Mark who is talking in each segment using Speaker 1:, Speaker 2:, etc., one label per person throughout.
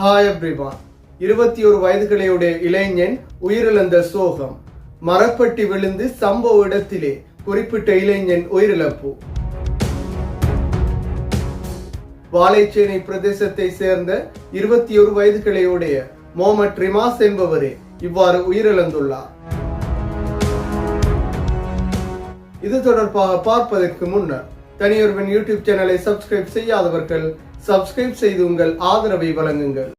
Speaker 1: Hi everyone இருபத்தி ஒரு வயதுகளையுடைய இளைஞன் உயிரிழந்த சோகம். மரப்பட்டி விழுந்து சம்பவ இடத்திலே குறிப்பிட்ட இளைஞன் உயிரிழப்பு. வாழைச்சேனை பிரதேசத்தை சேர்ந்த இருபத்தி ஒரு வயதுகளையுடைய மோமட் ரிமாஸ் என்பவரே இவ்வாறு உயிரிழந்துள்ளார். இது தொடர்பாக பார்ப்பதற்கு முன்னர் தனியொருவன் யூடியூப் சேனலை சப்ஸ்கிரைப் செய்யாதவர்கள் சப்ஸ்கிரைப் செய்து உங்கள் ஆதரவை வழங்குங்கள்.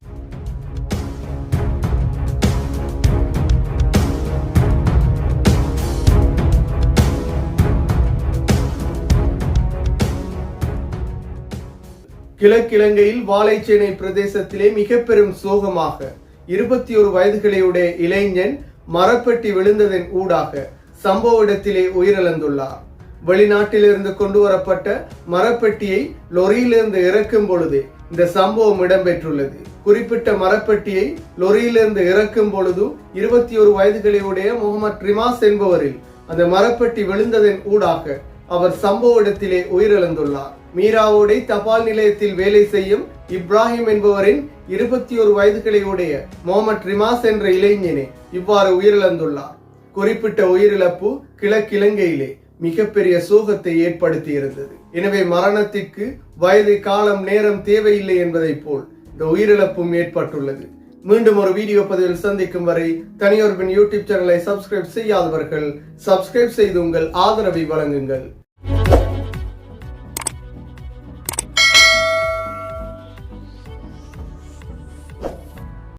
Speaker 1: கிழக்கிழங்கையில் வாழைச்சேனை பிரதேசத்திலே மிக பெரும் சோகமாக இருபத்தி ஒரு வயதுகளையுடைய இளைஞன் மரப்பெட்டி விழுந்ததன் ஊடாக சம்பவ இடத்திலே உயிரிழந்துள்ளார். வெளிநாட்டிலிருந்து கொண்டு வரப்பட்ட மரப்பெட்டியை லொரியிலிருந்து இறக்கும் பொழுது இந்த சம்பவம் இடம்பெற்றுள்ளது. குறிப்பிட்ட மரப்பெட்டியை லொரியிலிருந்து இறக்கும் பொழுது இருபத்தி ஒரு வயதுகளையுடைய முகமது ரிமாஸ் என்பவரில் அந்த மரப்பெட்டி விழுந்ததன் ஊடாக அவர் சம்பவ இடத்திலே உயிரிழந்துள்ளார். மீராவோடை தபால் நிலையத்தில் வேலை செய்யும் இப்ராஹிம் என்பவரின் இருபத்தி ஒரு வயதுகளையுடைய முகமது ரிமாஸ் என்ற இளைஞனே இவ்வாறு உயிரிழந்துள்ளார். குறிப்பிட்ட உயிரிழப்பு கிழக்கிழங்கையிலே மிகப்பெரிய சோகத்தை ஏற்படுத்தி இருந்தது எனவே மரணத்திற்கு வயது காலம் நேரம் தேவையில்லை என்பதை போல் இந்த உயிரிழப்பும் ஏற்பட்டுள்ளது. மீண்டும் ஒரு வீடியோ பதிவில் சந்திக்கும் வரை தனியொருவன் யூடியூப் சேனலை சப்ஸ்கிரைப் செய்யாதவர்கள் சப்ஸ்கிரைப் செய்து உங்கள் ஆதரவை வழங்குங்கள்.